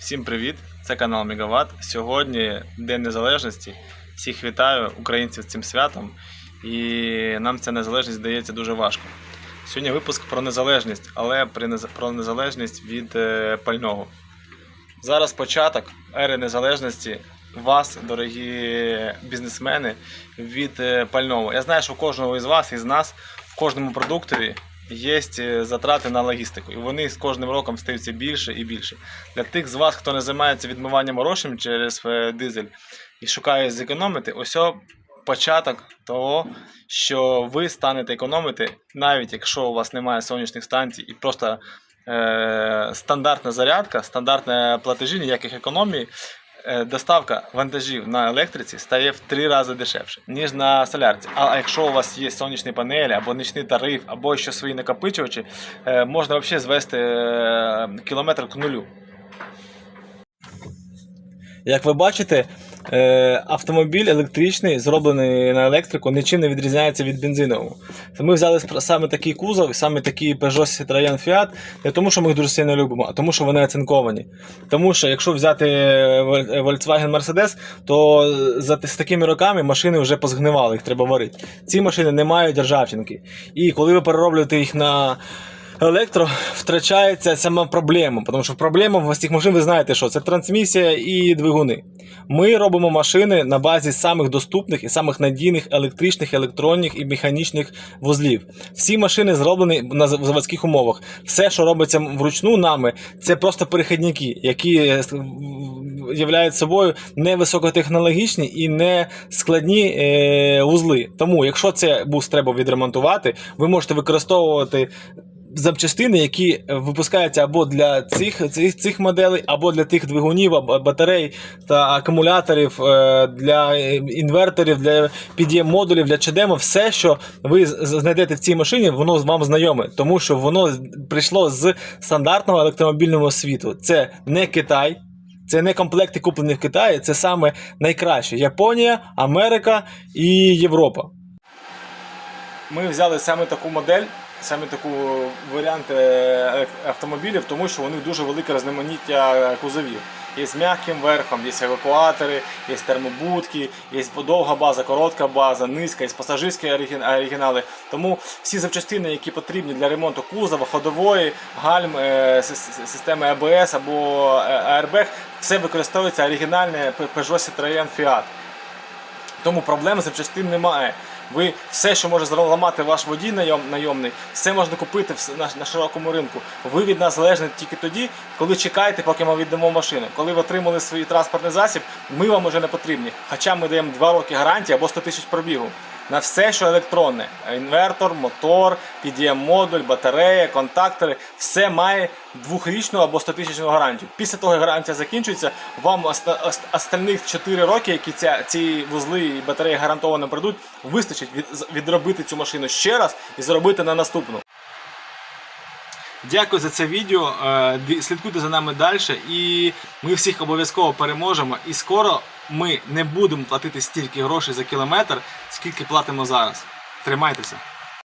Всім привіт! Це канал Мегаватт. Сьогодні День Незалежності. Всіх вітаю українців з цим святом. І нам ця незалежність здається дуже важко. Сьогодні випуск про незалежність, але про незалежність від е, пального. Зараз початок ери незалежності вас, дорогі бізнесмени, від е, пального. Я знаю, що у кожного із вас, із нас, в кожному продуктові є е, затрати на логістику, і вони з кожним роком стаються більше і більше. Для тих з вас, хто не займається відмиванням грошем через е, дизель і шукає зекономити, ось початок того, що ви станете економити, навіть якщо у вас немає сонячних станцій і просто е, стандартна зарядка, стандартні платежі, ніяких економій. Е, Доставка вантажів на електриці стає в три рази дешевше, ніж на солярці. А якщо у вас є сонячні панелі, або нічний тариф, або ще свої накопичувачі, е, можна взагалі звести е, кілометр к нулю. Як ви бачите, автомобіль електричний, зроблений на електрику, нічим не відрізняється від бензинового. Ми взяли саме такий кузов, саме такий Peugeot Citroën Fiat, не тому, що ми їх дуже сильно любимо, а тому, що вони оцинковані. Тому що якщо взяти Volkswagen Mercedes, то з такими роками машини вже позгнивали, їх треба варити. Ці машини не мають ржавчинки. І коли ви перероблюєте їх на електро втрачається сама проблема, тому що проблема в цих машин, ви знаєте, що це трансмісія і двигуни. Ми робимо машини на базі самих доступних і самих надійних електричних, електронних і механічних вузлів. Всі машини зроблені на заводських умовах. Все, що робиться вручну нами, це просто перехідники, які е, являють собою не високотехнологічні і не складні е, вузли. Тому, якщо це бус треба відремонтувати, ви можете використовувати запчастини, які е, випускаються або для цих, цих, цих моделей, або для тих двигунів, батарей та акумуляторів, е, для е, інверторів, для під'єм модулів, для чадему, все, що ви знайдете в цій машині, воно вам знайоме, тому що воно прийшло з стандартного електромобільного світу. Це не Китай. Це не комплекти куплені в Китаї, це саме найкраще: Японія, Америка і Європа. Ми взяли саме таку модель, саме таку варіант е, автомобілів, тому що них дуже велике різноманіття кузовів. Є з м'яким верхом, є евакуатори, є термобудки, є довга база, коротка база, низька, є пасажирські оригінали. Тому всі запчастини, які потрібні для ремонту кузова, ходової, гальм, е, сис- сис- системи АБС або е, Airbag, все використовується оригінальне Peugeot Citroën Fiat. Тому проблем з запчастин немає. Ви все, що може зламати ваш водій найом, найомний, все можна купити на, широкому ринку. Ви від нас залежні тільки тоді, коли чекаєте, поки ми віддамо машину. Коли ви отримали свій транспортний засіб, ми вам уже не потрібні. Хоча ми даємо 2 роки гарантії або 100 тисяч пробігу. На все, що електронне: інвертор, мотор, PDM-модуль, батарея, контактори, все має двохрічну або 100 тисячну гарантію. Після того як гарантія закінчується, вам оста- ост- остальних 4 роки, які ця, ці вузли і батареї гарантовано прийдуть, вистачить від, відробити цю машину ще раз і зробити на наступну. Дякую за це відео. Е, Слідкуйте за нами далі, і ми всіх обов'язково переможемо. І скоро ми не будемо платити стільки грошей за кілометр, скільки платимо зараз. Тримайтеся.